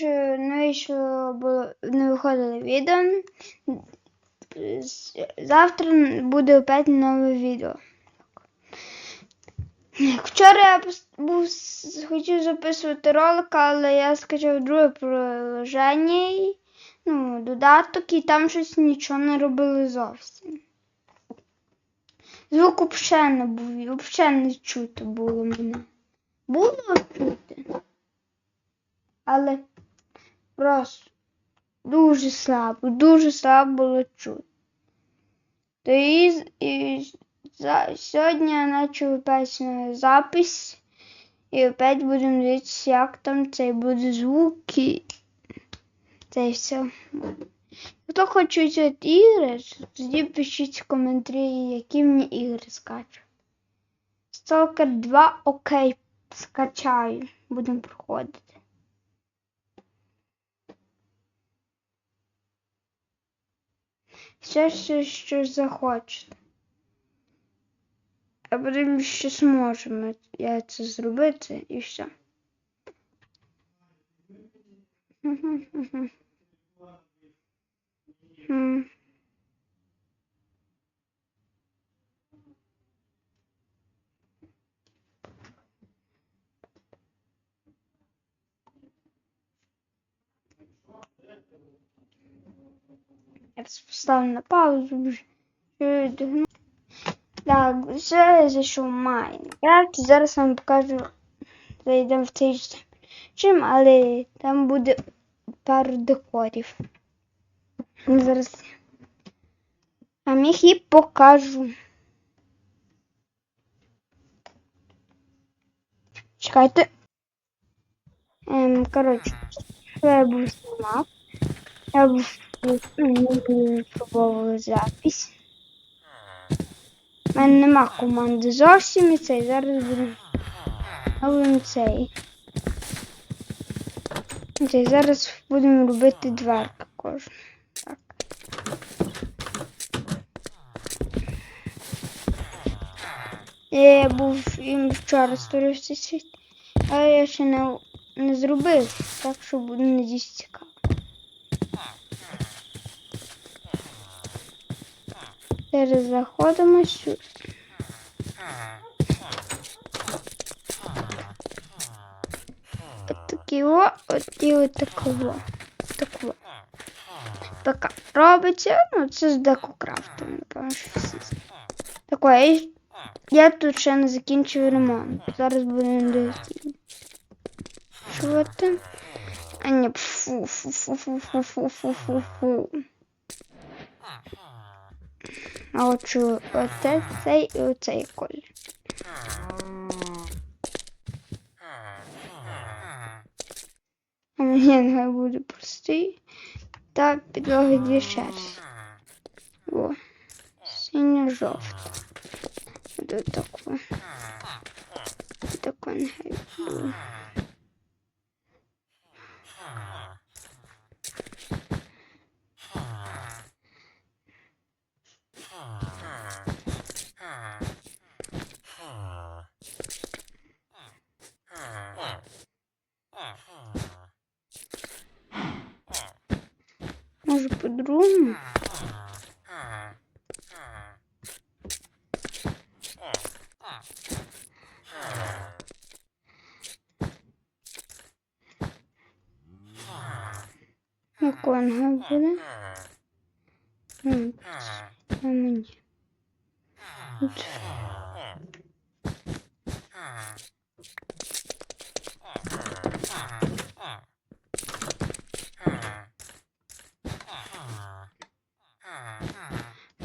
не вийшло, було, не виходило відео. Завтра буде опять нове відео. Вчора я був, хотів записувати ролик, але я скачав друге приложення, ну, додаток, і там щось нічого не робили зовсім. Звук взагалі не був, взагалі не чути було мене. Було чути. Але просто дуже слабо, дуже слабо було чути. То і, і за, сьогодні я почав опять запись. І опять будемо дивитися, як там цей буде звук і це все. Хто хоче от ігри, тоді пишіть в коментарі, які мені ігри скачуть. Stalker 2 окей, скачаю. Будемо проходити. Все, що, що захочете. А потім ще зможемо я це зробити і все. М. Я поставлю на паузу вже. Так, вже зайшов Майнкрафт. Зараз вам покажу. Зайдемо в цей чим, але там буде пару декорів. Зараз вам їх і покажу. Чекайте. Ем, коротше, я був знімав. Я був ну, пробували запись. У мене нема команди зовсім і цей. Зараз будемо цей. Цей. Зараз будемо робити дверки кожну. Так. Я був їм вчора створив цей світ, але я ще не, не зробив, так що буде надіюсь цікаво. Зараз заходимо сюди. От такі о, от і от такого. Така робиться, ну це з декокрафтом, напевно, що всі. Таке, я, тут ще не закінчив ремонт. Зараз будемо. Що там? А ні, фу, фу, фу, фу, фу, фу, фу, фу. А от що, оце, цей і оцей колір. А мені нехай буде простий. Та підлоги дві шерсті. О, синьо-жовта. До такого. Тако нехай буде. Може по-другому? Як вона буде? М -м -м це мені. От.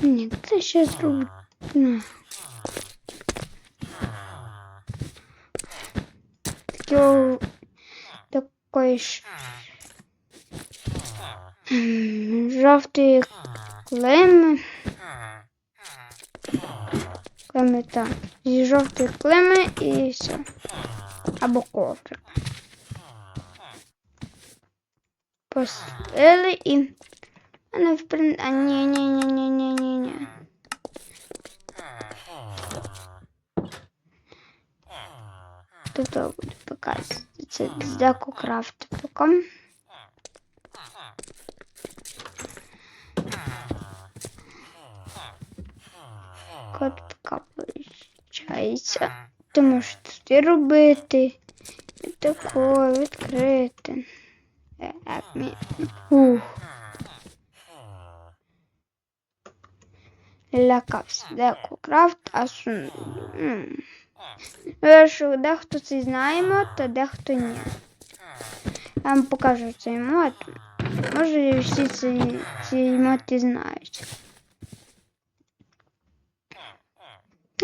Ні, це ще зроблю. Ж м, жовтої Клеми так. Зі жовтої клеми і все. Або коврик. Посили і. А не в прин... А ні, ні, ні, ні, ні, ні. Тут буде показувати. Це з Деку Крафт поки. от така виходить. Ти можеш тут і робити. І тако відкрити. Е. Ух. Лякався. Деко крафт, а сун. Що дехто це знає мод, а дехто ні. Я вам покажу цей мод. Може всі ці, ці моди знають.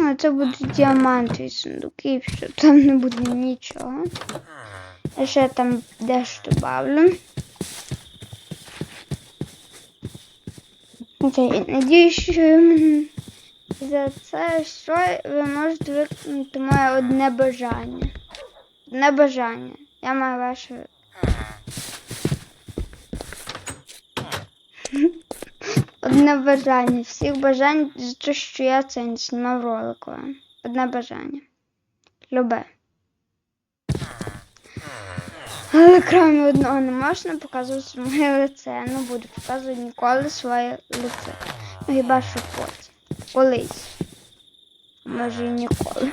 А це будуть діамантові сундуки, що там не буде нічого. Я ще там дещо добавлю. Окей, надіюсь, що за це все ви можете виконати моє одне бажання. Одне бажання. Я маю ваше. Одне бажання. Всіх бажань за те, що я це знімав ролик вам. Одне бажання. Любе. Але крім одного не можна показувати моє лице. Не буду показувати ніколи своє лице. Ну хіба що потім. Колись. Може і ніколи.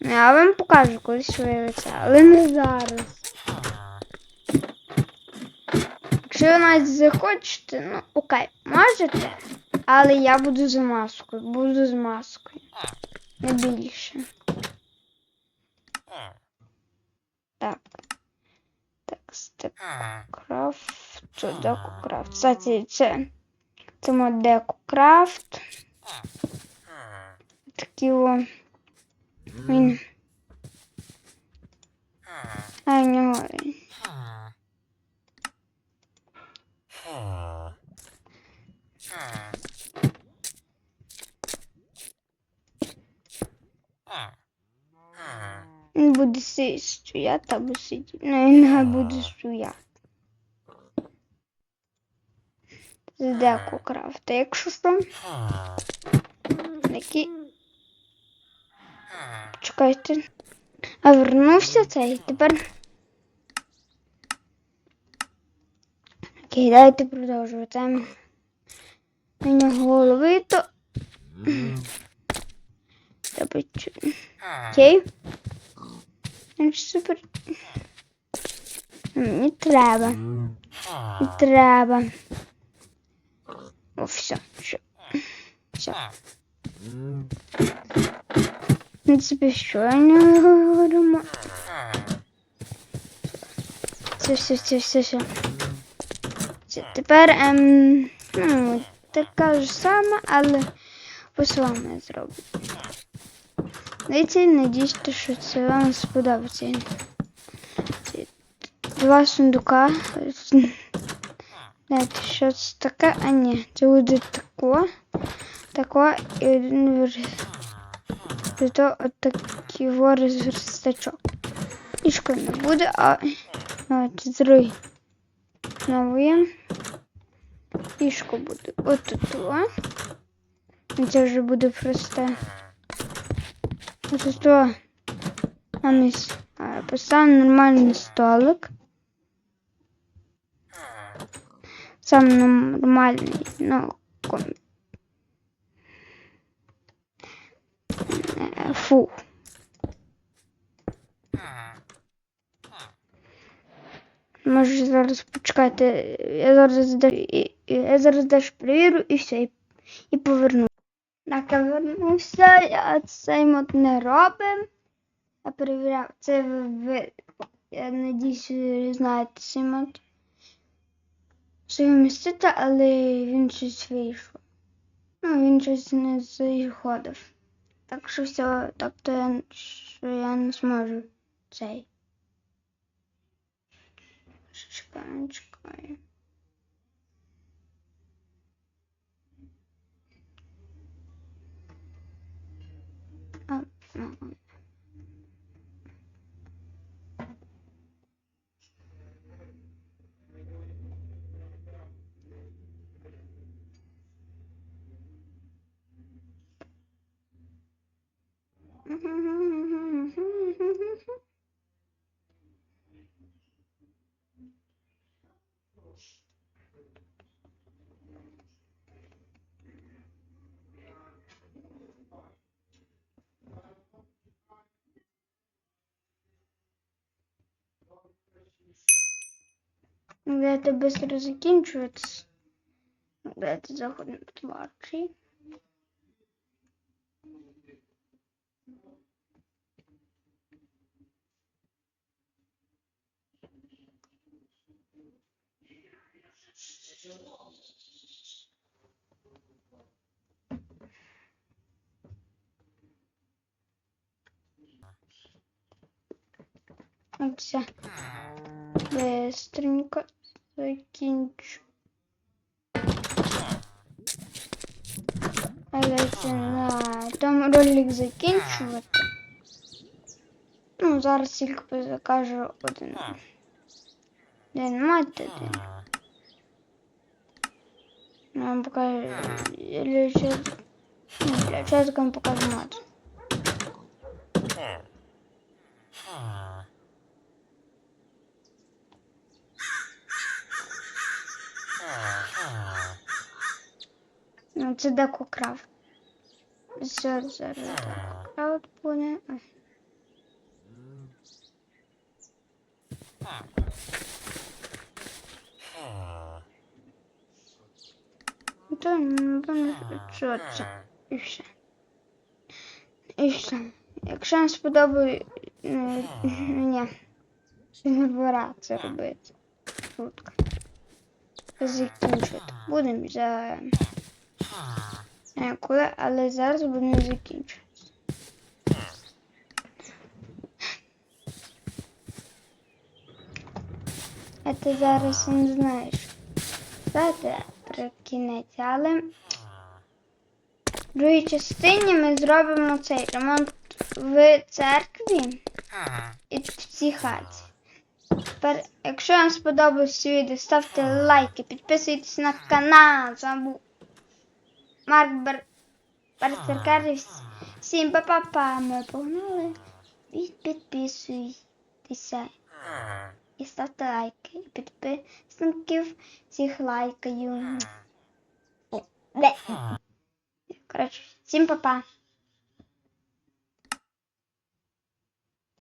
Ну, Я вам покажу колись своє лице, але не зараз. Якщо ви навіть захочете, ну окей, можете, але я буду з маскою, буду з маскою. Не більше. Так. Так, степ крафт. Деку крафт. Кстати, це. Це мод деку крафт. Такі о. Він. А нього. Він буде стояти або сидіти. Він не буде стояти. Деку крафта. Якщо що, такі. Чекайте. А вернувся цей. Тепер. Окей, давайте продовжувати. У нього голови то. Треба Ну, Супер. Не треба. Не треба. О, все. Все. Все. Я не говоримо. Все, все, все, все, все. Все, тепер, ем, ну, така ж сама, але по-своєму я зроблю. Дивіться, надіюсь, що це вам сподобається. Ці Два сундука. Дайте, що це таке? А ні, це буде тако, тако і один вер... Зато от такий верстачок. Ліжко не буде, а от другий. Знову є. Ліжко буде отут. о. І Це вже буде просте. Ось то нам поставив нормальний столик. Сам нормальний, ну, ком- Е, Фу. Може зараз почекати. Я зараз де- і- і- я зараз дещо перевірю і все, і, і поверну. Так, я вернувся, я цей мод не робив. Я перевіряв, це ви, я надіюсь, ви знаєте цей мод. Що містити, але він щось вийшов. Ну, він щось не заходив. Так що все, тобто я, що я не зможу цей. Чекаю, чекаю. Давайте швидко закінчується. Давайте заходимо в творчий. Оце. Быстренько. Але це на тому ролик закінчувати. Ну, зараз тільки закажу один. Один мать один. Я вам покажу. Для чат- ну, Для чатка вам покажу мат. Деко крав. Зараз, зараз. Крав буде. То, напевно, що. І все. І все. Якщо вам сподобає, ні, не пора це робити. Шутка. Закінчувати. Будемо за коли, але зараз будемо закінчувати. А ти зараз не знаєш. Знаєте, про кінець, але в другій частині ми зробимо цей ремонт в церкві і в цій хаті. Тепер, якщо вам сподобалось відео, ставте лайки, підписуйтесь на канал. З Марк Бар... Барцеркар. Всім па-па-па. Ми погнали. Підписуйтеся. І ставте лайки. І підписників всіх лайкаю. Коротше, всім па-па.